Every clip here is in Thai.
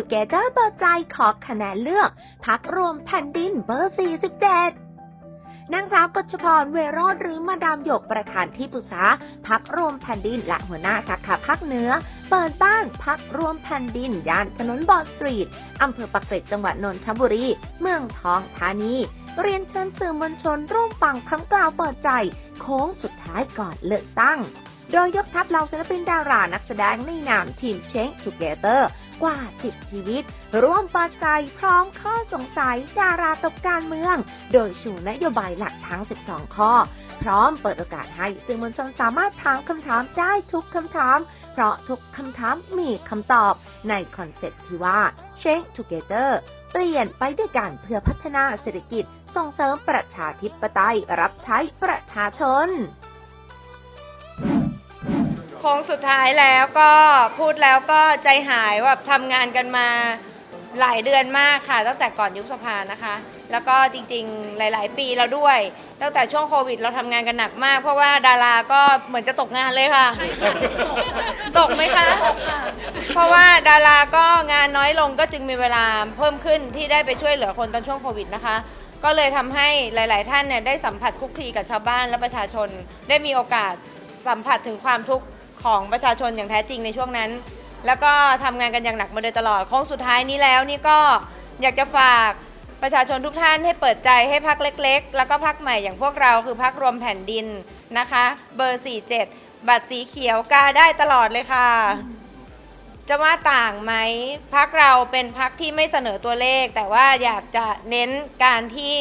คนบันเทิงทีมเช้งจูเกเตอร์เบอร์ใจขอคะแนนเลือก พักรวมแผ่นดินเบอร์ 47 นางสาวกฤชพรเวโรธหรือมาดามหยกประธานที่ปรึกษาพักรวมแผ่นดินและหัวหน้าสาขาภาคเหนือ เปิดบ้านพักรวมแผ่นดินย่านถนนบอสตรีทอำเภอปากเกร็ดจังหวัดนนทบุรี เมืองทองธานีเรียนเชิญสื่อมวลชนร่วมฟังคำกล่าวเปิดใจ โค้งสุดท้ายก่อนเลือกตั้ง โดยยกทัพเหล่าศิลปินดารานักแสดงในนามทีมเช้งทูเกเตอร์ กว่า 10 ชีวิต ร่วมเปิดใจพร้อมข้อสงสัยดาราตกการเมือง โดยชูนโยบายหลักทั้ง 12 ข้อ พร้อมเปิดโอกาสให้สื่อมวลชนสามารถถามคำถามได้ทุกคำถาม เพราะทุกคำถามมีคำตอบในคอนเซ็ปต์ที่ว่า Change Together เปลี่ยนไปด้วยกันเพื่อพัฒนาเศรษฐกิจ ส่งเสริมประชาธิปไตยรับใช้ประชาชน โค้งสุดท้ายแล้วก็พูดแล้วก็ใจหายว่าทำงานกันมาหลายเดือนมากค่ะ ตั้งแต่ก่อนยุบสภานะคะ แล้วก็จริงๆหลาย ๆ ปีแล้วด้วย ตั้งแต่ช่วงโควิดเราทำงานกันหนักมาก เพราะว่าดาราก็เหมือนจะตกงานเลยค่ะ ตกไหมคะ เพราะว่าดาราก็งานน้อยลงก็จึงมีเวลาเพิ่มขึ้นที่ได้ไปช่วยเหลือคนตอนช่วงโควิดนะคะ ก็เลยทำให้หลาย ๆ ท่านเนี่ยได้สัมผัสคุกคลีกับชาวบ้านและประชาชน ได้มีโอกาสสัมผัสถึงความทุกข์ ของประชาชนอย่างแท้จริงในช่วงนั้น แล้วก็ทำงานกันอย่างหนักมาโดยตลอดโค้งสุดท้ายนี้แล้วนี่ก็อยากจะฝากประชาชนทุกท่านให้เปิดใจให้พักเล็ก ๆ แล้วก็พักใหม่อย่างพวกเราคือพักรวมแผ่นดินนะคะ เบอร์ 47 บัตรสีเขียวกาได้ตลอดเลยค่ะ จะว่าต่างไหมพักเราเป็นพักที่ไม่เสนอตัวเลข แต่ว่าอยากจะเน้นการที่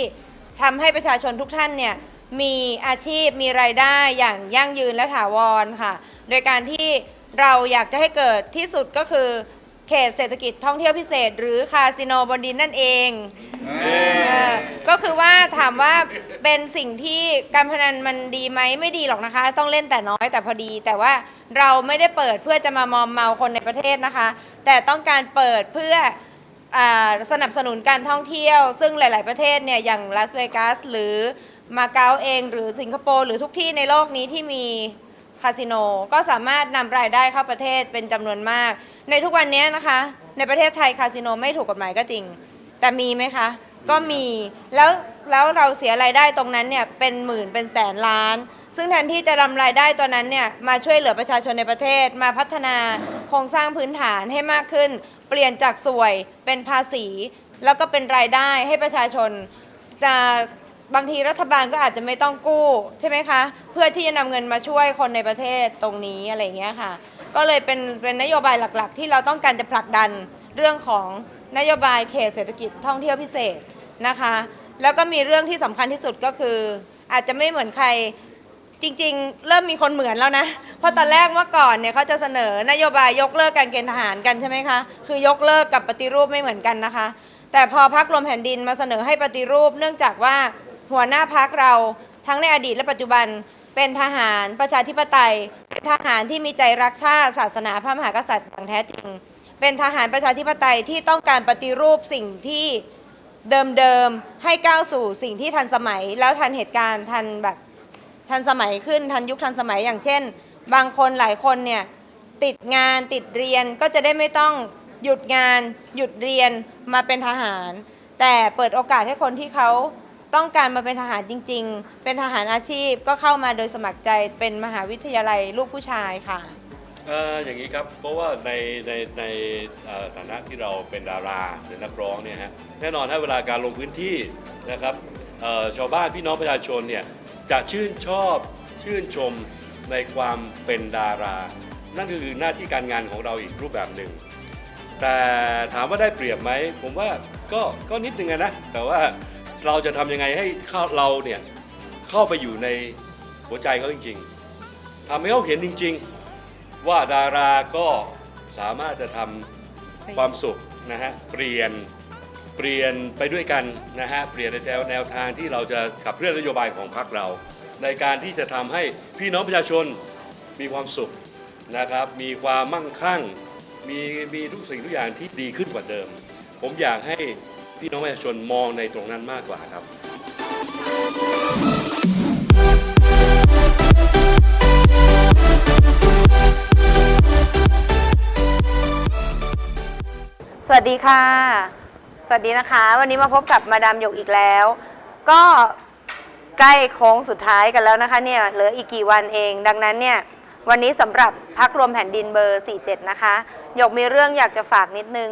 ทำให้ประชาชนทุกท่านเนี่ย มีอาชีพมีรายได้อย่างยั่งยืนและถาวรค่ะ โดยการที่เราอยากจะให้เกิดที่สุดก็คือ เขตเศรษฐกิจท่องเที่ยวพิเศษ หรือคาสิโนบนดินนั่นเองเออก็คือว่าถามว่าเป็นสิ่งที่การพนันมันดีไหมไม่ดีหรอกนะคะ ต้องเล่นแต่น้อยแต่พอดี แต่ว่าเราไม่ได้เปิดเพื่อจะมามอมเมาคนในประเทศนะคะ แต่ต้องการเปิดเพื่ออาสนับสนุนการท่องเที่ยว ซึ่งหลาย ๆ ประเทศเนี่ยอย่างลาสเวกัสหรือ มาเก๊าเองหรือสิงคโปร์หรือทุกที่ในโลกนี้ที่มีคาสิโนก็สามารถนำรายได้เข้าประเทศเป็นจำนวนมาก ในทุกวันนี้นะคะ ในประเทศไทยคาสิโนไม่ถูกกฎหมายก็จริง แต่มีไหมคะ ก็มีแล้วแล้วเราเสียรายได้ตรงนั้นเนี่ยเป็นหมื่นเป็นแสนล้าน ซึ่งแทนที่จะนำรายได้ตัวนั้นเนี่ยมาช่วยเหลือประชาชนในประเทศ มาพัฒนาโครงสร้างพื้นฐานให้มากขึ้น เปลี่ยนจากสวยเป็นภาษี แล้วก็เป็นรายได้ให้ประชาชนจะ บางทีรัฐบาลก็อาจจะไม่ต้องกู้ใช่ไหมคะ เพื่อที่จะนำเงินมาช่วยคนในประเทศตรงนี้อะไรอย่างเงี้ยค่ะ ก็เลยเป็นเป็นนโยบายหลักๆ ที่เราต้องการจะผลักดันเรื่องของนโยบายเขตเศรษฐกิจท่องเที่ยวพิเศษนะคะ แล้วก็มีเรื่องที่สำคัญที่สุดก็คือ อาจจะไม่เหมือนใครจริงๆ เริ่มมีคนเหมือนแล้วนะ เพราะตอนแรกเมื่อก่อนเนี่ยเขาจะเสนอนโยบายยกเลิกการเกณฑ์ทหารกันใช่ไหมคะ คือยกเลิกกับปฏิรูปไม่เหมือนกันนะคะ แต่พอพักรวมแผ่นดินมาเสนอให้ปฏิรูปเนื่องจากว่า หัวหน้าพักเราทั้งในอดีตและปัจจุบันเป็นทหารประชาธิปไตย เป็นทหารที่มีใจรักชาติศาสนาพระมหากษัตริย์อย่างแท้จริง เป็นทหารประชาธิปไตยที่ต้องการปฏิรูปสิ่งที่เดิมๆให้ก้าวสู่สิ่งที่ทันสมัย แล้วทันเหตุการณ์ทันแบบทันสมัยขึ้นทันยุคทันสมัยอย่างเช่น บางคนหลายคนเนี่ยติดงานติดเรียนก็จะได้ไม่ต้องหยุดงานหยุดเรียนมาเป็นทหาร แต่เปิดโอกาสให้คนที่เขา ต้องการมาเป็นทหารจริง ๆ เป็นทหารอาชีพก็เข้ามาโดยสมัครใจเป็นมหาวิทยาลัยลูกผู้ชายค่ะ เอออย่างนี้ครับเพราะว่าในในในเอ่อฐานะที่เราเป็นดาราหรือนักร้องเนี่ยฮะแน่นอนถ้าเวลาการลงพื้นที่นะครับเอ่อชาวบ้านพี่น้องประชาชนเนี่ยจะชื่นชอบชื่นชมในความเป็นดารา นั่นก็คือหน้าที่การงานของเราอีกรูปแบบหนึ่ง แต่ถามว่าได้เปรียบไหม ผมว่าก็ก็นิดนึงอะนะ แต่ว่า เราจะทำยังไงให้เขาเราเนี่ยเข้าไปอยู่ในหัวใจเขาจริงๆทำให้เขาเห็นจริง ๆ ว่าดาราก็สามารถจะทำความสุขนะฮะเปลี่ยนเปลี่ยนไปด้วยกันนะฮะเปลี่ยนในแนวแนวทางที่เราจะขับเคลื่อนนโยบายของพรรคเรา ในการที่จะทำให้พี่น้องประชาชนมีความสุขนะครับ มีความมั่งคั่ง มีมีทุกสิ่งทุกอย่างที่ดีขึ้นกว่าเดิม ผมอยากให้ พี่น้องประชาชนมองในตรงนั้นมากกว่าครับสวัสดีค่ะ สวัสดีนะคะ วันนี้มาพบกับมาดามหยกอีกแล้ว ก็ใกล้โค้งสุดท้ายกันแล้วนะคะเนี่ยเหลืออีกกี่วันเอง ดังนั้นเนี่ยวันนี้สำหรับพักรวมแผ่นดินเบอร์ 47 นะคะหยกมีเรื่องอยากจะฝากนิดนึง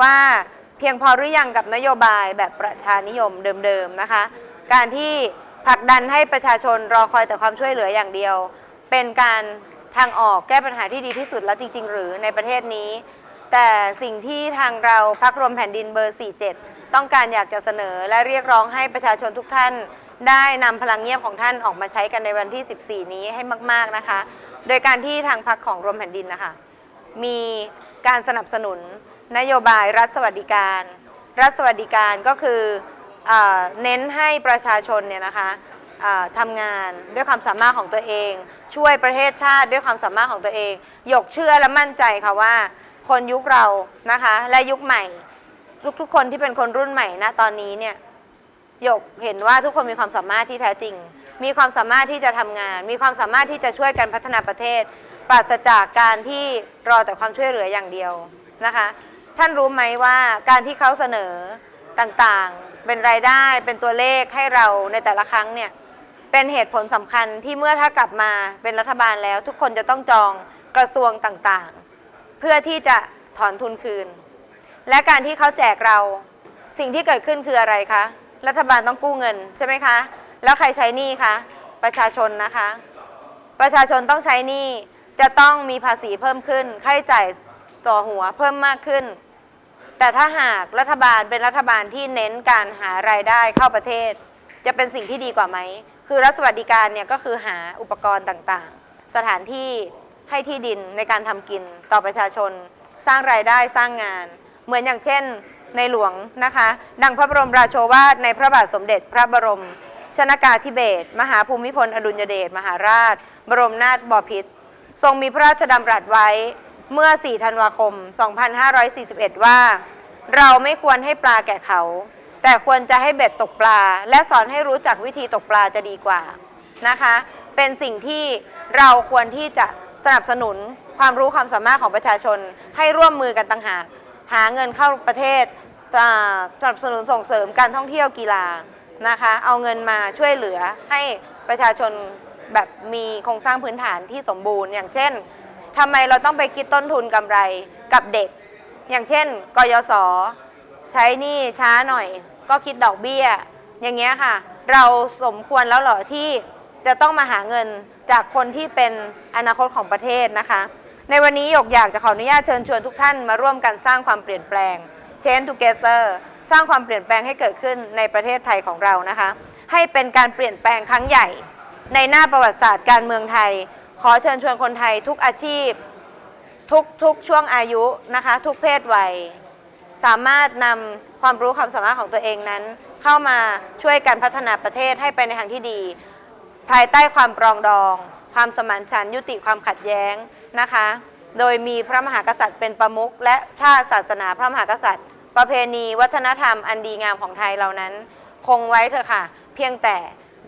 ว่า เพียงพอหรือยังกับนโยบายแบบประชานิยมเดิมๆนะคะ การที่ผลักดันให้ประชาชนรอคอยแต่ความช่วยเหลืออย่างเดียว เป็นการทางออกแก้ปัญหาที่ดีที่สุดแล้วจริง ๆ หรือในประเทศนี้ แต่สิ่งที่ทางเราพักรวมแผ่นดินเบอร์ 47 ต้องการอยากจะเสนอและเรียกร้องให้ประชาชนทุกท่าน ได้นำพลังเงียบของท่านออกมาใช้กันในวันที่ 14 นี้ให้มาก ๆนะคะ โดยการที่ทางพักของรวมแผ่นดินนะคะมีการสนับสนุน นโยบายรัฐสวัสดิการ รัฐสวัสดิการก็คืออเน้นให้ประชาชนเนี่ยนะคะทำงานด้วยความสามารถของตัวเอง ช่วยประเทศชาติด้วยความสามารถของตัวเอง หยกเชื่อและมั่นใจค่ะว่า คนยุคเรานะคะและยุคใหม่ทุกๆคนที่เป็นคนรุ่นใหม่ณตอนนี้เนี่ยหยกเห็นว่าทุกคนมีความสามารถที่แท้จริง มีความสามารถที่จะทำงาน มีความสามารถที่จะช่วยกันพัฒนาประเทศ ปราศจากการที่รอแต่ความช่วยเหลืออย่างเดียวนะคะ ท่านรู้ไหมว่าการที่เขาเสนอต่างๆ เป็นรายได้เป็นตัวเลขให้เราในแต่ละครั้งเนี่ยเป็นเหตุผลสำคัญที่เมื่อถ้ากลับมาเป็นรัฐบาลแล้ว ทุกคนจะต้องจองกระทรวงต่างๆ เพื่อที่จะถอนทุนคืน และการที่เขาแจกเราสิ่งที่เกิดขึ้นคืออะไรคะ รัฐบาลต้องกู้เงินใช่ไหมคะ แล้วใครใช้หนี้คะ ประชาชนนะคะ ประชาชนต้องใช้หนี้จะต้องมีภาษีเพิ่มขึ้น ค่าใช้จ่าย ต่อหัวเพิ่มมากขึ้น แต่ถ้าหากรัฐบาลเป็นรัฐบาลที่เน้นการหารายได้เข้าประเทศ จะเป็นสิ่งที่ดีกว่าไหม คือรัฐสวัสดิการเนี่ยก็คือหาอุปกรณ์ต่างๆ สถานที่ให้ที่ดินในการทำกินต่อประชาชน สร้างรายได้สร้างงาน เหมือนอย่างเช่นในหลวงนะคะ ดังพระบรมราโชวาทในพระบาทสมเด็จพระบรม ชนากาธิเบศมหาภูมิพลอดุลยเดชมหาราช บรมนาถบพิตรทรงมีพระราชดำรัสไว้ เมื่อ 4 ธันวาคม 2541 ว่า เราไม่ควรให้ปลาแก่เขา แต่ควรจะให้เบ็ดตกปลา และสอนให้รู้จักวิธีตกปลาจะดีกว่านะคะ เป็นสิ่งที่เราควรที่จะสนับสนุนความรู้ความสามารถของประชาชน ให้ร่วมมือกันต่างหากหาเงินเข้าประเทศจะสนับสนุนส่งเสริมการท่องเที่ยวกีฬานะคะ เอาเงินมาช่วยเหลือให้ประชาชนแบบมีโครงสร้างพื้นฐานที่สมบูรณ์ อย่างเช่น ทำไมเราต้องไปคิดต้นทุนกำไรกับเด็ก อย่างเช่นกยศใช้หนี้ช้าหน่อย ก็คิดดอกเบี้ย อย่างเงี้ยค่ะ เราสมควรแล้วเหรอที่จะต้องมาหาเงินจากคนที่เป็นอนาคตของประเทศนะคะ ในวันนี้หยกอยากจะขออนุญาตเชิญชวนทุกท่านมาร่วมกันสร้างความเปลี่ยนแปลง Change Together สร้างความเปลี่ยนแปลงให้เกิดขึ้นในประเทศไทยของเรานะคะ ให้เป็นการเปลี่ยนแปลงครั้งใหญ่ ในหน้าประวัติศาสตร์การเมืองไทย ขอเชิญชวนคนไทยทุกอาชีพ ทุกทุกช่วงอายุนะคะ ทุกเพศวัย สามารถนำความรู้ความสามารถของตัวเองนั้น เข้ามาช่วยกันพัฒนาประเทศให้ไปในทางที่ดี ภายใต้ความปรองดอง ความสมานฉันท์ยุติความขัดแย้งนะคะ โดยมีพระมหากษัตริย์เป็นประมุขและชาติศาสนาพระมหากษัตริย์ ประเพณี วัฒนธรรมอันดีงามของไทยเหล่านั้น คงไว้เถอะค่ะ เพียงแต่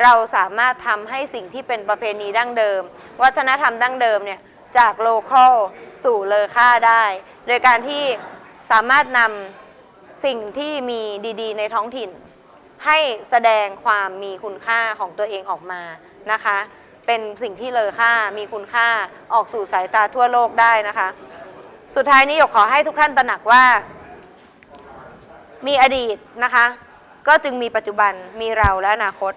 เราสามารถทำให้สิ่งที่เป็นประเพณีดั้งเดิม วัฒนธรรมดั้งเดิมเนี่ยจากโลคอลสู่เลอค่าได้ โดยการที่สามารถนำสิ่งที่มีดี ๆ ในท้องถิ่น ให้แสดงความมีคุณค่าของตัวเองออกมานะคะ เป็นสิ่งที่เลอค่ามีคุณค่าออกสู่สายตาทั่วโลกได้นะคะ สุดท้ายนี้หยกขอให้ทุกท่านตระหนักว่า มีอดีตนะคะ ก็จึงมีปัจจุบันมีเราและอนาคต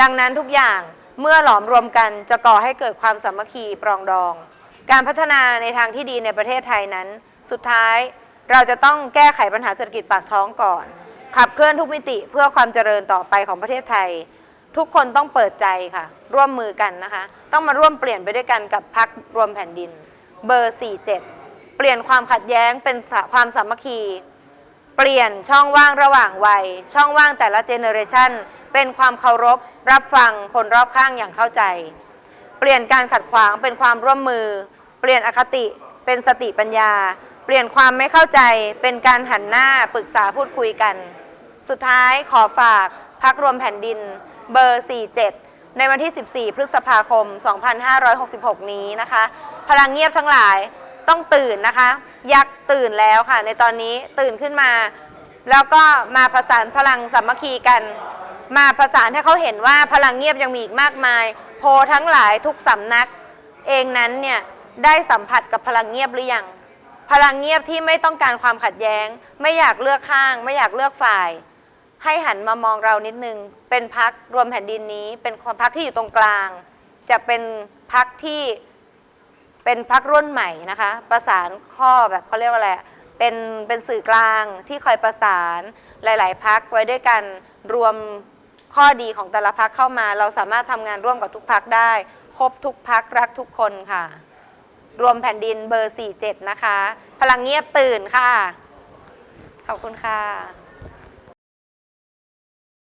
ดังนั้นทุกอย่างเมื่อหลอมรวมกันจะก่อให้เกิดความสามัคคีปรองดอง การพัฒนาในทางที่ดีในประเทศไทยนั้น สุดท้ายเราจะต้องแก้ไขปัญหาเศรษฐกิจปากท้องก่อน ขับเคลื่อนทุกมิติเพื่อความเจริญต่อไปของประเทศไทย ทุกคนต้องเปิดใจค่ะ ร่วมมือกันนะคะ ต้องมาร่วมเปลี่ยนไปด้วยกันกับพักรวมแผ่นดิน เบอร์ 47 เปลี่ยนความขัดแย้งเป็นความสามัคคี เปลี่ยนช่องว่างระหว่างวัย ช่องว่างแต่ละเจเนอเรชัน เป็นความเคารพรับฟังคนรอบข้างอย่างเข้าใจ เปลี่ยนการขัดขวางเป็นความร่วมมือ เปลี่ยนอคติเป็นสติปัญญา เปลี่ยนความไม่เข้าใจเป็นการหันหน้าปรึกษาพูดคุยกัน สุดท้ายขอฝากพักรวมแผ่นดินเบอร์ 47 ในวันที่ 14 พฤษภาคม 2566 นี้นะคะ พลังเงียบทั้งหลายต้องตื่นนะคะ ยักษ์ตื่นแล้วค่ะ ในตอนนี้ตื่นขึ้นมา แล้วก็มาประสานพลังสามัคคีกัน มาประสานให้เขาเห็นว่าพลังเงียบยังมีอีกมากมาย โพลทั้งหลายทุกสำนัก เองนั้นเนี่ยได้สัมผัสกับพลังเงียบหรือยังพลังเงียบที่ไม่ต้องการความขัดแย้ง ไม่อยากเลือกข้าง ไม่อยากเลือกฝ่าย ให้หันมามองเรานิดนึง เป็นพักรวมแผ่นดินนี้ เป็นพักที่อยู่ตรงกลาง จะเป็นพักที่เป็นพักรุ่นใหม่นะคะ ประสานข้อแบบเขาเรียกว่าอะไรเป็นเป็นสื่อกลางที่คอยประสานหลาย ๆ พักไว้ด้วยกันรวม ข้อดีของแต่ละพักเข้ามา เราสามารถทำงานร่วมกับทุกพักได้ ครบทุกพักรักทุกคนค่ะ รวมแผ่นดินเบอร์ 47 นะคะ พลังเงียบตื่นค่ะ ขอบคุณค่ะ